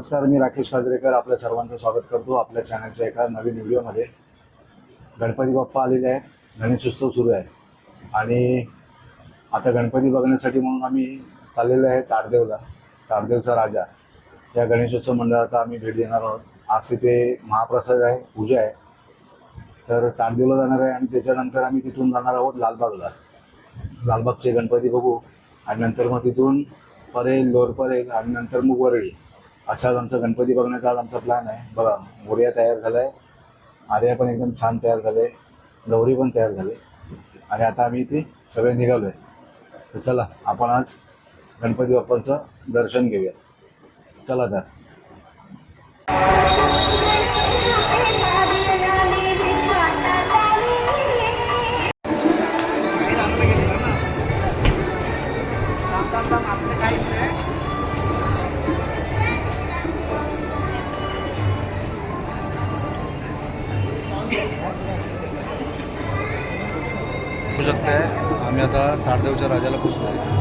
नमस्कार मी राकेश हाजरेकर आपल्या सर्वांचं स्वागत करतो आपल्या चॅनलच्या एका नवीन व्हिडिओमध्ये गणपती बाप्पा आलेले आहे गणेशोत्सव सुरू आहे. आणि आता गणपती बघण्यासाठी म्हणून आम्ही चाललेलो आहे ताडदेवला. ताडदेवचा राजा. या गणेशोत्सव मंडळाचा आम्ही भेट देणार आहोत. आज तिथे महाप्रसाद आहे पूजा आहे. तर ताडदेवला जाणार आहे आणि त्याच्यानंतर आम्ही तिथून जाणार आहोत लालबागला. लालबागचे गणपती बघू. आणि नंतर मग तिथून परेल लोअर परेल आणि नंतर मग वरळी असाच आमचा गणपती बघण्याचा आज आमचा प्लॅन आहे. बघा मोर्या तयार झाला आहे आर्या पण एकदम छान तयार झाले. गौरी पण तयार झाले. आणि आता आम्ही इथे सगळे निघालो आहे तर चला आपण आज गणपती बाप्पांचं दर्शन घेऊया. चला तर. काही आम्ही आता ताडदेवच्या राजाला पोचलो आहे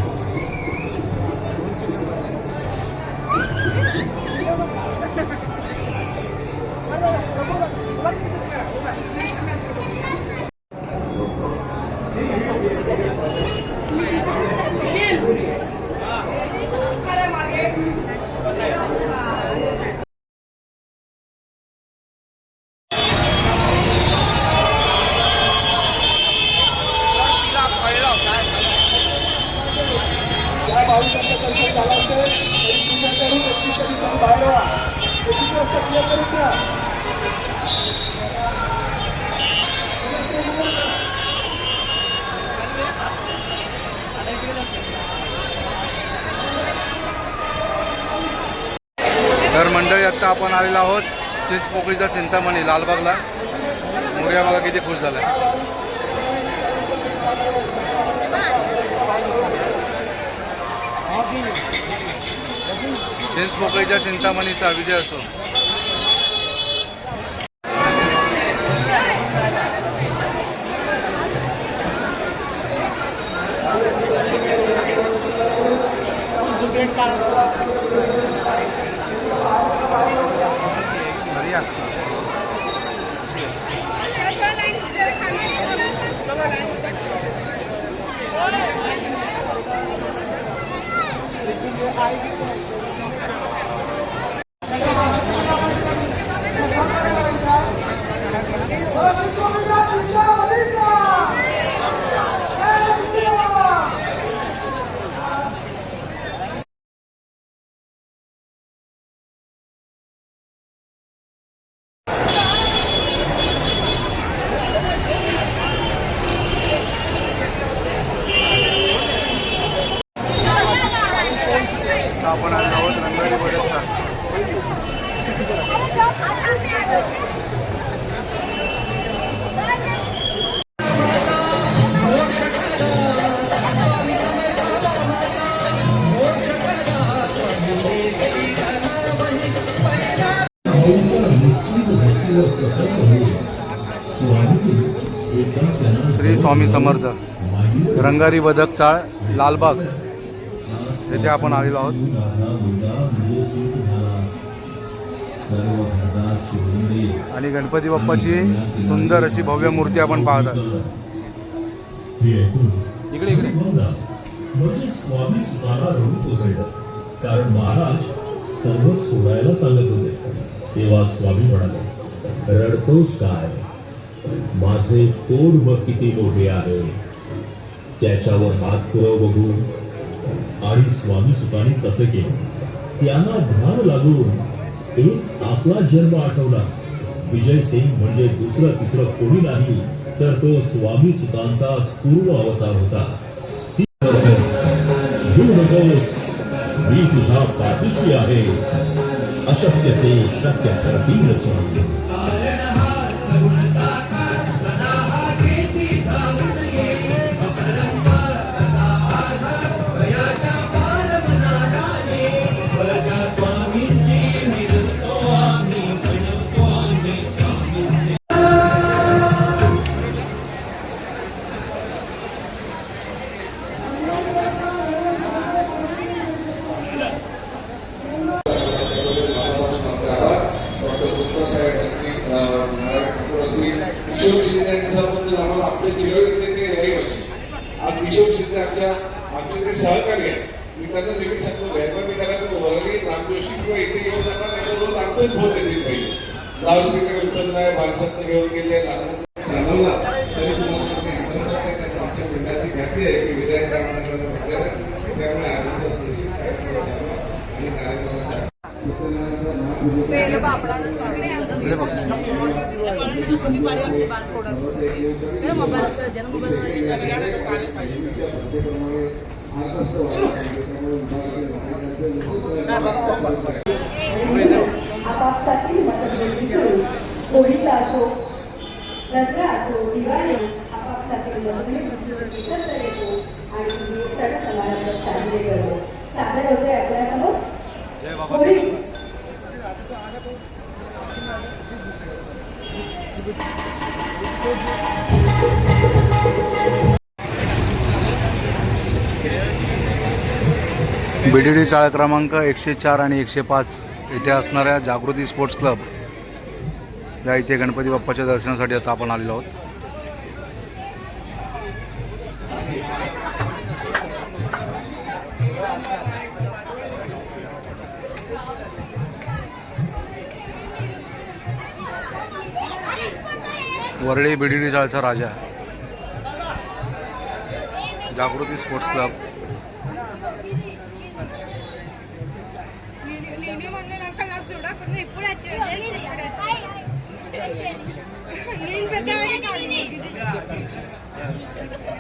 तर मंडळी आत्ता आपण आलेलो आहोत चिंचपोकळीचा चिंतामणी लालबागला. मोर्या बघा किती खुश झाला चिंचपोकळीच्या चिंतामणीचा विजय असो. आता श्री स्वामी समर्थ रंगारी बदक चाळ लालबाग येथे आपण आलेलो आहोत. आणि गणपती बाप्पाची सुंदर अशी भव्य मूर्ती आपण पाहतात इकडे इकडे. म्हणजे स्वामी कारण महाराज सर्व सोडायला सांगत होते. तेव्हा स्वामी म्हणाले रडतोस काय? माझे पोट बघ किती मोठे आहे? त्याच्यावर हात पुरव बघू आणि स्वामी सुताने कसे केले? त्यांना ध्यान लागून एक आपला जन्म आठवला. विजय सिंग म्हणजे दुसरं तिसरं कोणी नाही तर तो स्वामी सुतांचा पूर्व अवतार होता. मी तुझ्या पाठीशी आहे. अशक्य ते शक्य ठरतील स्वामी. आमचेच फोन येतील पहिले लाऊडस्पीकर उचललाय माणसात घेऊन गेले चालवला तरी तुम्हाला आमच्या आहे की विधायक. त्यामुळे आनंद आपापसातील मतभेद विसरून होळीचा असो दसरा असो दिवाळी आपापसातील मतभेद विसरून एकत्र येतो आणि हे सण समारंभ साजरे करतो सादर होते आपल्यासमोर. होळी बी डी डी शाळा क्रमांक एकशे चार आणि एकशे पाच. इथे असणाऱ्या जागृती स्पोर्ट्स क्लब या इथे गणपती बाप्पाच्या दर्शनासाठी आता आपण आलेलो आहोत. वरळी बी चाळचा राजा. Jagruti sports club.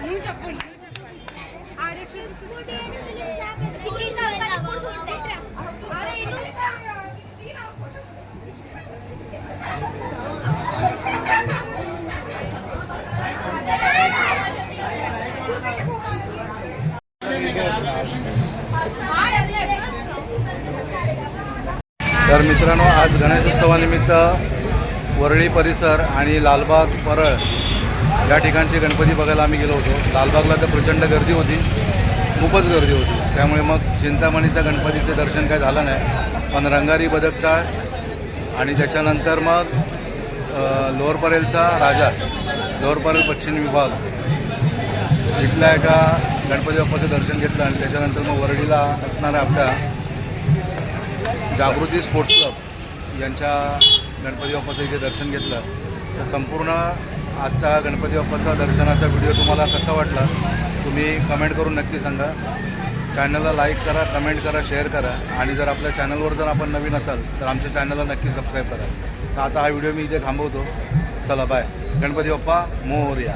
నువ్వు చెప్పండి నువ్వు చెప్పండి तर मित्रांनो आज गणेशोत्सवानिमित्त वरळी परिसर आणि लालबाग परळ या ठिकाणचे गणपती बघायला आम्ही गेलो होतो. लालबागला तर प्रचंड गर्दी होती. खूपच गर्दी होती. त्यामुळे मग चिंतामणीच्या गणपतीचं दर्शन काय झालं नाही. पण रंगारी बदकचाळ आणि त्याच्यानंतर मग अ, लोअर परेलचा राजा लोअर परेल पश्चिम विभाग इथल्या एका गणपती बाप्पाचं दर्शन घेतलं आणि त्याच्यानंतर मग वरळीला असणाऱ्या आपल्या जागृती स्पोर्ट्स क्लब यांच्या गणपती बाप्पाचं इथे दर्शन घेतलं. तर संपूर्ण आजचा गणपती बाप्पाचा दर्शनाचा व्हिडिओ तुम्हाला कसा वाटला तुम्ही कमेंट करून नक्की सांगा. चॅनलला लाईक करा कमेंट करा शेअर करा. आणि जर आपल्या चॅनलवर जर आपण नवीन असाल तर आमच्या चॅनलला नक्की सबस्क्राईब करा. तर आता हा व्हिडिओ मी इथे थांबवतो. चला बाय गणपती बाप्पा मोरया.